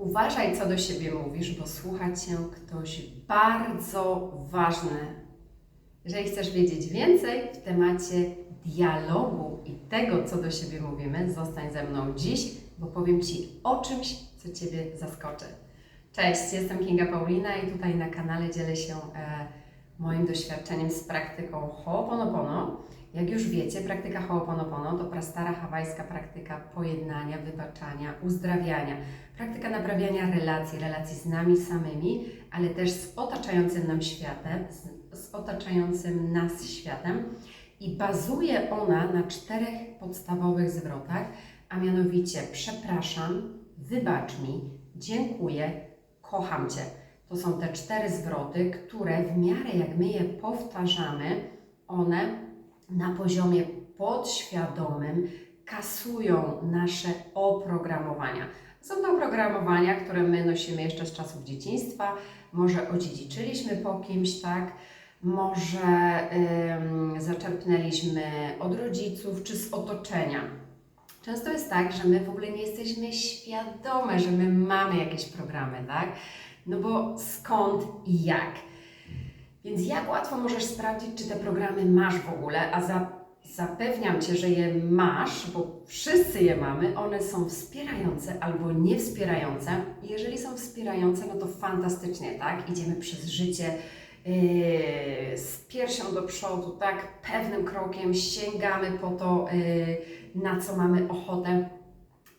Uważaj, co do siebie mówisz, bo słucha cię ktoś bardzo ważny. Jeżeli chcesz wiedzieć więcej w temacie dialogu i tego, co do siebie mówimy, zostań ze mną dziś, bo powiem Ci o czymś, co Ciebie zaskoczy. Cześć, jestem Kinga Paulina i tutaj na kanale dzielę się e, moim doświadczeniem z praktyką Ho'oponopono. Jak już wiecie, praktyka Ho'oponopono to prastara hawajska praktyka pojednania, wybaczania, uzdrawiania. Praktyka naprawiania relacji, relacji z nami samymi, ale też z otaczającym nam światem, z, z otaczającym nas światem. I bazuje ona na czterech podstawowych zwrotach, a mianowicie przepraszam, wybacz mi, dziękuję, kocham Cię. To są te cztery zwroty, które w miarę jak my je powtarzamy, one na poziomie podświadomym kasują nasze oprogramowania. Są to oprogramowania, które my nosimy jeszcze z czasów dzieciństwa, może odziedziczyliśmy po kimś, tak? Może ym, zaczerpnęliśmy od rodziców czy z otoczenia. Często jest tak, że my w ogóle nie jesteśmy świadome, że my mamy jakieś programy, tak? No bo skąd i jak? Więc jak łatwo możesz sprawdzić, czy te programy masz w ogóle, a za, zapewniam Cię, że je masz, bo wszyscy je mamy, one są wspierające albo niewspierające. Jeżeli są wspierające, no to fantastycznie, tak? Idziemy przez życie yy, z piersią do przodu, tak? Pewnym krokiem sięgamy po to, yy, na co mamy ochotę.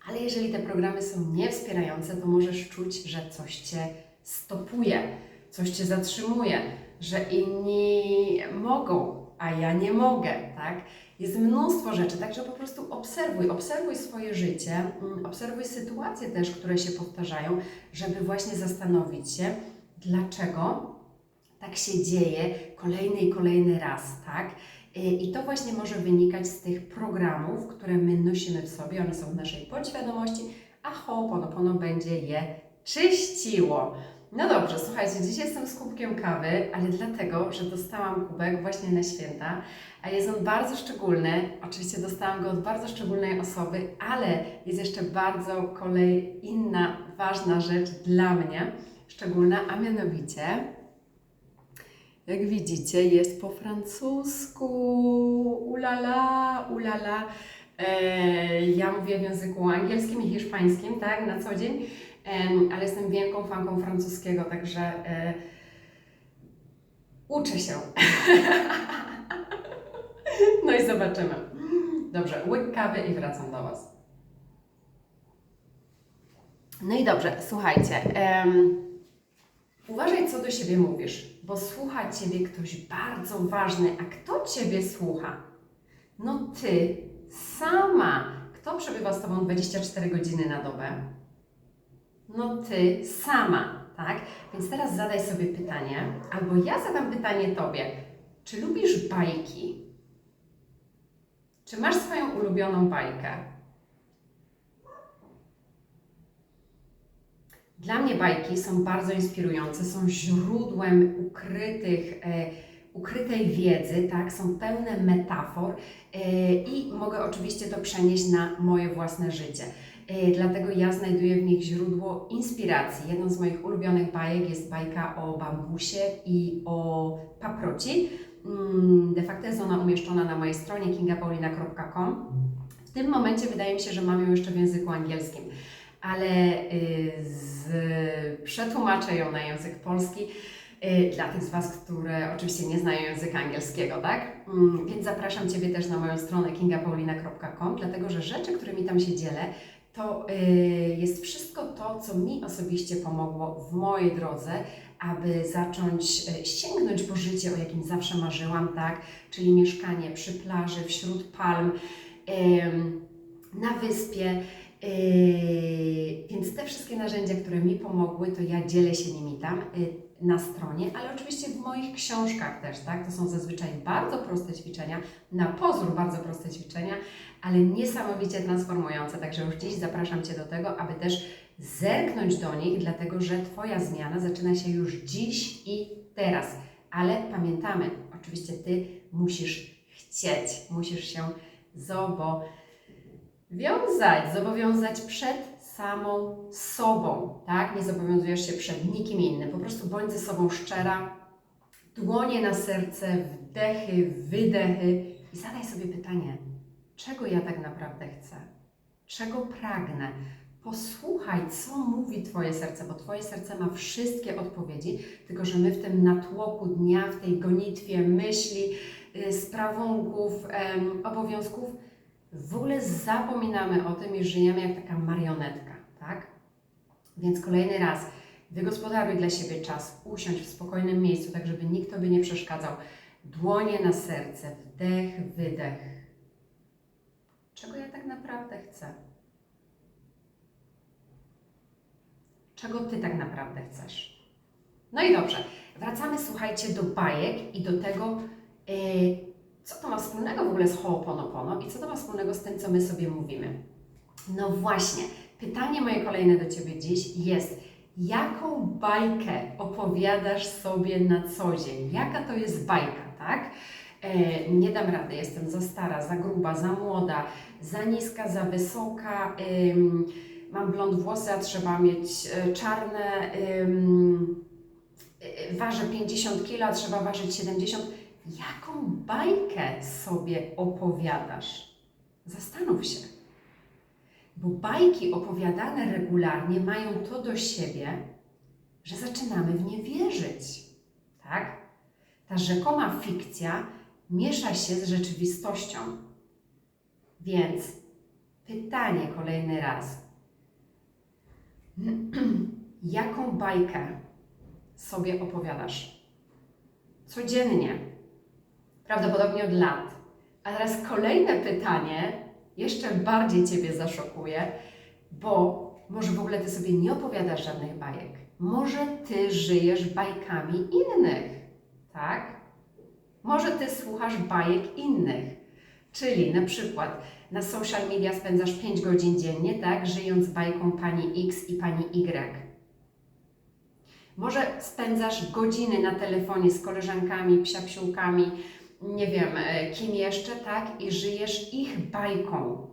Ale jeżeli te programy są niewspierające, to możesz czuć, że coś Cię stopuje, coś Cię zatrzymuje, że inni mogą, a ja nie mogę, tak? Jest mnóstwo rzeczy, także po prostu obserwuj, obserwuj swoje życie, mm, obserwuj sytuacje też, które się powtarzają, żeby właśnie zastanowić się, dlaczego tak się dzieje kolejny i kolejny raz, tak? Y, I to właśnie może wynikać z tych programów, które my nosimy w sobie, one są w naszej podświadomości, a Ho'oponopono będzie je czyściło. No dobrze, słuchajcie, dziś jestem z kubkiem kawy, ale dlatego, że dostałam kubek właśnie na święta, a jest on bardzo szczególny. Oczywiście dostałam go od bardzo szczególnej osoby, ale jest jeszcze bardzo kolej inna ważna rzecz dla mnie, szczególna, a mianowicie, jak widzicie, jest po francusku. Ulala, ulala. E, ja mówię w języku angielskim i hiszpańskim, tak, na co dzień. Ale jestem wielką fanką francuskiego, także e, uczę się. no i zobaczymy. Dobrze, łyk kawy i wracam do Was. No i dobrze, słuchajcie. em, uważaj, co do siebie mówisz, bo słucha Ciebie ktoś bardzo ważny. A kto Ciebie słucha? No Ty sama. Kto przebywa z Tobą 24 godziny na dobę? No ty sama, tak? Więc teraz zadaj sobie pytanie, albo ja zadam pytanie tobie. Czy lubisz bajki? Czy masz swoją ulubioną bajkę? Dla mnie bajki są bardzo inspirujące, są źródłem ukrytych, e, ukrytej wiedzy, tak? Są pełne metafor e, i mogę oczywiście to przenieść na moje własne życie. E, Dlatego ja znajduję w nich źródło inspiracji. Jedną z moich ulubionych bajek jest bajka o bambusie i o paproci. Mm, De facto jest ona umieszczona na mojej stronie kingapaulina.com. W tym momencie wydaje mi się, że mam ją jeszcze w języku angielskim, ale y, z, przetłumaczę ją na język polski y, dla tych z Was, które oczywiście nie znają języka angielskiego, tak? Mm, Więc zapraszam Ciebie też na moją stronę kingapaulina.com, dlatego że rzeczy, którymi tam się dzielę, to y, jest wszystko to, co mi osobiście pomogło w mojej drodze, aby zacząć y, sięgnąć po życie, o jakim zawsze marzyłam, tak? Czyli mieszkanie przy plaży, wśród palm, na wyspie. Narzędzia, które mi pomogły, to ja dzielę się nimi tam y, na stronie, ale oczywiście w moich książkach też, tak? To są zazwyczaj bardzo proste ćwiczenia, na pozór bardzo proste ćwiczenia, ale niesamowicie transformujące. Także już dziś zapraszam Cię do tego, aby też zerknąć do nich, dlatego że Twoja zmiana zaczyna się już dziś i teraz. Ale pamiętamy, oczywiście Ty musisz chcieć, musisz się zobowiązać, zobowiązać przed samą sobą, tak? Nie zobowiązujesz się przed nikim innym. Po prostu bądź ze sobą szczera. Dłonie na serce, wdechy, wydechy i zadaj sobie pytanie, czego ja tak naprawdę chcę? Czego pragnę? Posłuchaj, co mówi Twoje serce, bo Twoje serce ma wszystkie odpowiedzi, tylko że my w tym natłoku dnia, w tej gonitwie myśli, y, sprawunków, obowiązków, w ogóle zapominamy o tym i żyjemy jak taka marionetka? Więc kolejny raz, wygospodaruj dla siebie czas, usiądź w spokojnym miejscu, tak żeby nikt Tobie nie przeszkadzał. Dłonie na serce, wdech, wydech. Czego ja tak naprawdę chcę? Czego Ty tak naprawdę chcesz? No i dobrze, wracamy, słuchajcie, do bajek i do tego, yy, co to ma wspólnego w ogóle z Ho'oponopono i co to ma wspólnego z tym, co my sobie mówimy. No właśnie, pytanie moje kolejne do Ciebie dziś jest, jaką bajkę opowiadasz sobie na co dzień? Jaka to jest bajka, tak? E, nie dam rady, jestem za stara, za gruba, za młoda, za niska, za wysoka, mam blond włosy, a trzeba mieć e, czarne, ym, e, ważę 50 kg, trzeba ważyć 70 Jaką bajkę sobie opowiadasz? Zastanów się. Bo bajki opowiadane regularnie mają to do siebie, że zaczynamy w nie wierzyć. Tak? Ta rzekoma fikcja miesza się z rzeczywistością. Więc pytanie kolejny raz. Jaką bajkę sobie opowiadasz? Codziennie, prawdopodobnie od lat. A teraz kolejne pytanie, jeszcze bardziej Ciebie zaszokuje, bo może w ogóle Ty sobie nie opowiadasz żadnych bajek. Może Ty żyjesz bajkami innych, tak? Może Ty słuchasz bajek innych. Czyli na przykład na social media spędzasz 5 godzin dziennie, tak? Żyjąc bajką pani X i pani Y. Może spędzasz godziny na telefonie z koleżankami, psiapsiółkami, nie wiem, e, kim jeszcze, tak? I żyjesz ich bajką.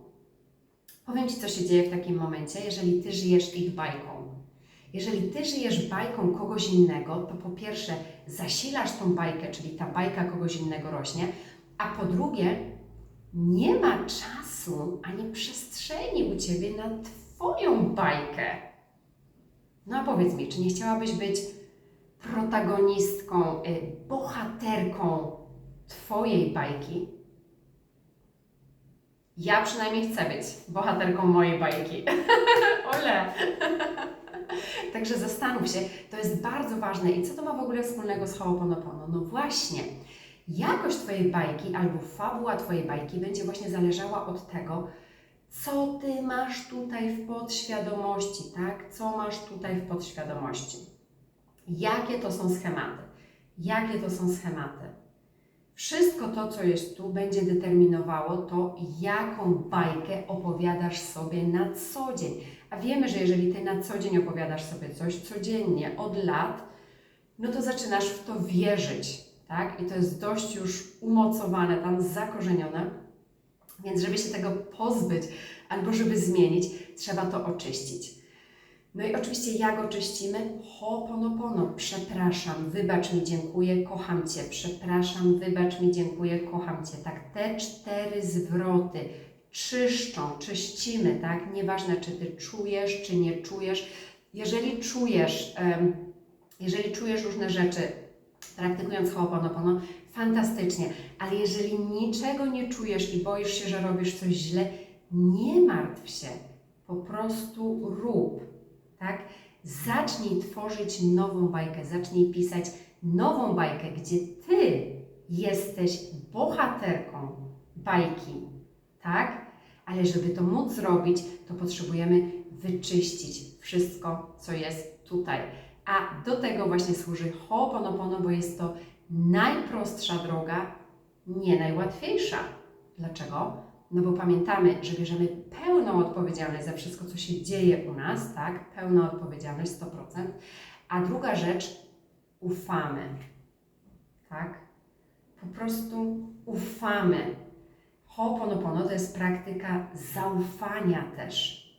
Powiem Ci, co się dzieje w takim momencie, jeżeli Ty żyjesz ich bajką. Jeżeli Ty żyjesz bajką kogoś innego, to po pierwsze zasilasz tą bajkę, czyli ta bajka kogoś innego rośnie, a po drugie nie ma czasu ani przestrzeni u Ciebie na Twoją bajkę. No a powiedz mi, czy nie chciałabyś być protagonistką, y, bohaterką Twojej bajki? Ja przynajmniej chcę być bohaterką mojej bajki. Ole! Także zastanów się, to jest bardzo ważne. I co to ma w ogóle wspólnego z Ho'oponopono? No właśnie, jakość Twojej bajki albo fabuła Twojej bajki będzie właśnie zależała od tego, co Ty masz tutaj w podświadomości, tak? Co masz tutaj w podświadomości? Jakie to są schematy? Jakie to są schematy? Wszystko to, co jest tu, będzie determinowało to, jaką bajkę opowiadasz sobie na co dzień. A wiemy, że jeżeli Ty na co dzień opowiadasz sobie coś codziennie, od lat, no to zaczynasz w to wierzyć, tak? I to jest dość już umocowane, tam zakorzenione. Więc żeby się tego pozbyć albo żeby zmienić, trzeba to oczyścić. No i oczywiście jak oczyścimy? Ho'oponopono. Przepraszam, wybacz mi, dziękuję, kocham Cię. Przepraszam, wybacz mi, dziękuję, kocham Cię. Tak, te cztery zwroty czyszczą, czyścimy, tak? Nieważne, czy Ty czujesz, czy nie czujesz. Jeżeli czujesz, jeżeli czujesz różne rzeczy, praktykując Ho'oponopono, fantastycznie, ale jeżeli niczego nie czujesz i boisz się, że robisz coś źle, nie martw się, po prostu rób, tak? Zacznij tworzyć nową bajkę, zacznij pisać nową bajkę, gdzie Ty jesteś bohaterką bajki, tak? Ale żeby to móc zrobić, to potrzebujemy wyczyścić wszystko, co jest tutaj. A do tego właśnie służy Ho'oponopono, bo jest to najprostsza droga, nie najłatwiejsza. Dlaczego? No bo pamiętamy, że bierzemy pełną odpowiedzialność za wszystko, co się dzieje u nas, tak? Pełna odpowiedzialność, 100%. A druga rzecz, ufamy, tak? Po prostu ufamy. Ho'oponopono to jest praktyka zaufania też.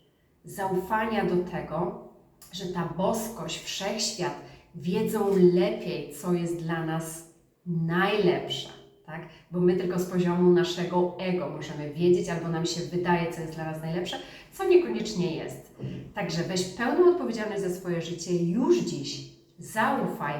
zaufania do tego, że ta boskość, wszechświat wiedzą lepiej, co jest dla nas najlepsze, tak? Bo my tylko z poziomu naszego ego możemy wiedzieć, albo nam się wydaje, co jest dla nas najlepsze, co niekoniecznie jest. Także weź pełną odpowiedzialność za swoje życie już dziś. Zaufaj,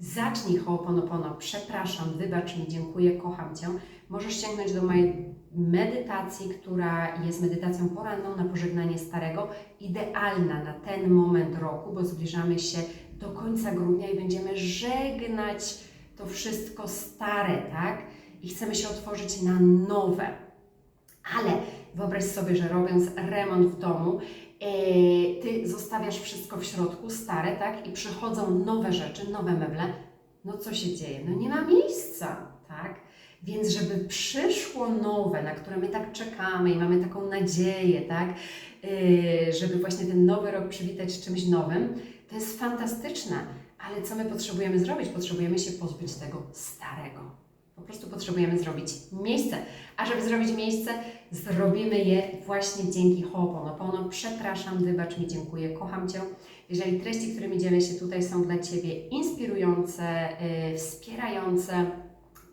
zacznij Ho'oponopono. Przepraszam, wybacz mi, dziękuję, kocham Cię. Możesz sięgnąć do mojej medytacji, która jest medytacją poranną na pożegnanie starego, idealna na ten moment roku, bo zbliżamy się do końca grudnia i będziemy żegnać to wszystko stare, tak? I chcemy się otworzyć na nowe. Ale wyobraź sobie, że robiąc remont w domu, e, ty zostawiasz wszystko w środku, stare, tak? I przychodzą nowe rzeczy, nowe meble. No co się dzieje? No nie ma miejsca, tak? Więc żeby przyszło nowe, na które my tak czekamy i mamy taką nadzieję, tak? E, żeby właśnie ten nowy rok przywitać czymś nowym, to jest fantastyczne. Ale co my potrzebujemy zrobić? Potrzebujemy się pozbyć tego starego. Po prostu potrzebujemy zrobić miejsce. A żeby zrobić miejsce, zrobimy je właśnie dzięki Ho'oponopono. Przepraszam, wybacz mi, dziękuję, kocham Cię. Jeżeli treści, którymi dzielę się tutaj są dla Ciebie inspirujące, yy, wspierające,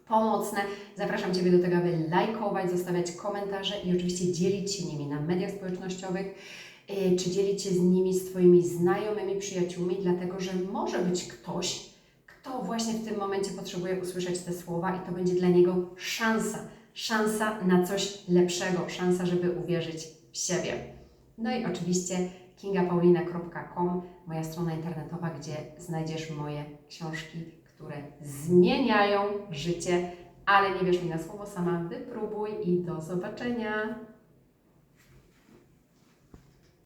pomocne, zapraszam Ciebie do tego, aby lajkować, zostawiać komentarze i oczywiście dzielić się nimi na mediach społecznościowych czy dzielić się z nimi, z Twoimi znajomymi, przyjaciółmi, dlatego że może być ktoś, kto właśnie w tym momencie potrzebuje usłyszeć te słowa i to będzie dla niego szansa, szansa na coś lepszego, szansa, żeby uwierzyć w siebie. No i oczywiście kingapaulina.com, moja strona internetowa, gdzie znajdziesz moje książki, które zmieniają życie, ale nie wierz mi na słowo, sama wypróbuj i do zobaczenia.